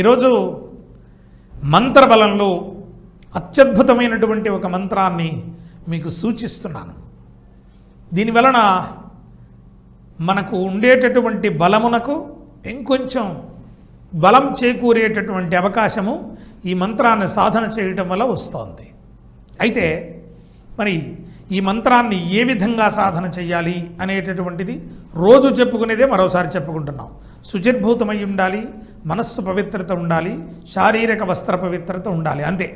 ఈరోజు మంత్రబలంలో అత్యద్భుతమైనటువంటి ఒక మంత్రాన్ని మీకు సూచిస్తున్నాను. దీని వలన మనకు ఉండేటటువంటి బలమునకు ఇంకొంచెం బలం చేకూరేటటువంటి అవకాశము ఈ మంత్రాన్ని సాధన చేయటం వల్ల వస్తోంది. అయితే మరి ఈ మంత్రాన్ని ఏ విధంగా సాధన చేయాలి అనేటటువంటిది రోజు చెప్పుకునేదే మరోసారి చెప్పుకుంటున్నాం. శుచిర్భూతమై ఉండాలి మనస్సు పవిత్రత ఉండాలి శారీరక వస్త్ర పవిత్రత ఉండాలి అంతే.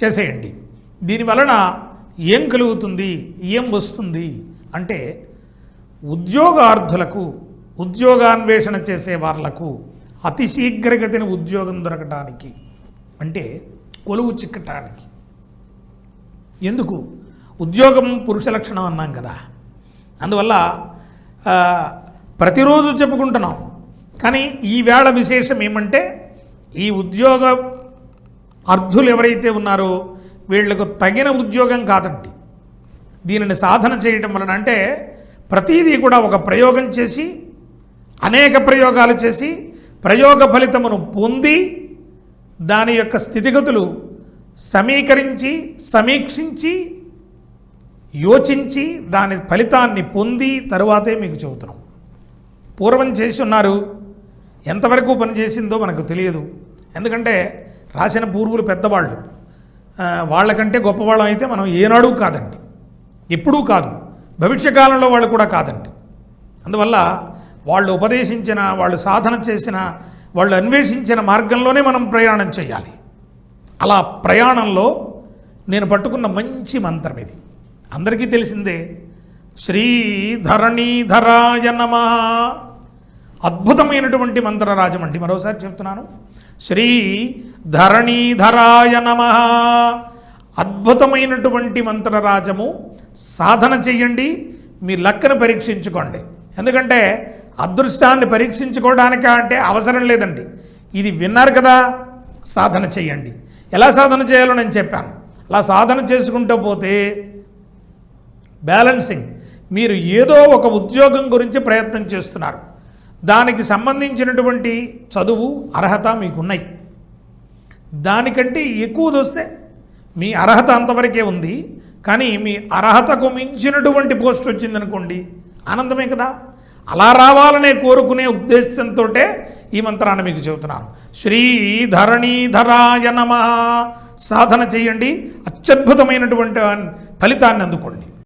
చేసేయండి. దీని వలన ఏం కలుగుతుంది ఏం వస్తుంది అంటే ఉద్యోగార్థులకు ఉద్యోగాన్వేషణ చేసే వాళ్ళకు అతి శీఘ్రగతిన ఉద్యోగం దొరకటానికి అంటే కొలువు చిక్కటానికి ఎందుకు? ఉద్యోగం పురుష లక్షణం అన్నాం కదా. అందువల్ల ప్రతిరోజు చెప్పుకుంటున్నాం. కానీ ఈ వేళ విశేషం ఏమంటే ఈ ఉద్యోగ అర్థులు ఎవరైతే ఉన్నారో వీళ్ళకు తగిన ఉద్యోగం కాదండి. దీనిని సాధన చేయటం వలన అంటే ప్రతీదీ కూడా ఒక ప్రయోగం చేసి అనేక ప్రయోగాలు చేసి ప్రయోగ ఫలితమును పొంది దాని యొక్క స్థితిగతులు సమీకరించి సమీక్షించి యోచించి దాని ఫలితాన్ని పొంది తరువాతే మీకు చెబుతున్నాం. పూర్వం చేసి ఉన్నారు. ఎంతవరకు పనిచేసిందో మనకు తెలియదు. ఎందుకంటే రాసిన పూర్వులు పెద్దవాళ్ళు. వాళ్ళకంటే గొప్పవాళ్ళం అయితే మనం ఏనాడు కాదండి. ఎప్పుడూ కాదు. భవిష్యకాలంలో వాళ్ళు కూడా కాదండి. అందువల్ల వాళ్ళు ఉపదేశించిన వాళ్ళు సాధన చేసిన వాళ్ళు అన్వేషించిన మార్గంలోనే మనం ప్రయాణం చేయాలి. అలా ప్రయాణంలో నేను పట్టుకున్న మంచి మంత్రం ఇది. అందరికీ తెలిసిందే శ్రీధరణీధరాయ నమ. అద్భుతమైనటువంటి మంత్రరాజం అండి మరోసారి చెప్తున్నాను శ్రీ ధరణీధరాయ నమ. అద్భుతమైనటువంటి మంత్రరాజము సాధన చెయ్యండి మీ లక్కను పరీక్షించుకోండి. ఎందుకంటే అదృష్టాన్ని పరీక్షించుకోవడానిక అంటే అవసరం లేదండి. ఇది విన్నారు కదా సాధన చేయండి ఎలా సాధన చేయాలో నేను చెప్పాను. అలా సాధన చేసుకుంటూ పోతే బ్యాలెన్సింగ్. మీరు ఏదో ఒక ఉద్యోగం గురించి ప్రయత్నం చేస్తున్నారు. దానికి సంబంధించినటువంటి చదువు అర్హత మీకున్నాయి. దానికంటే ఎక్కువది వస్తే మీ అర్హత అంతవరకే ఉంది. కానీ మీ అర్హతకు మించినటువంటి పోస్ట్ వచ్చిందనుకోండి ఆనందమే కదా? అలా రావాలనే కోరుకునే ఉద్దేశంతో ఈ మంత్రాన్ని మీకు చెబుతున్నాను. శ్రీ ధరణీధరాయ నమ. సాధన చేయండి. అత్యద్భుతమైనటువంటి ఫలితాన్ని అందుకోండి.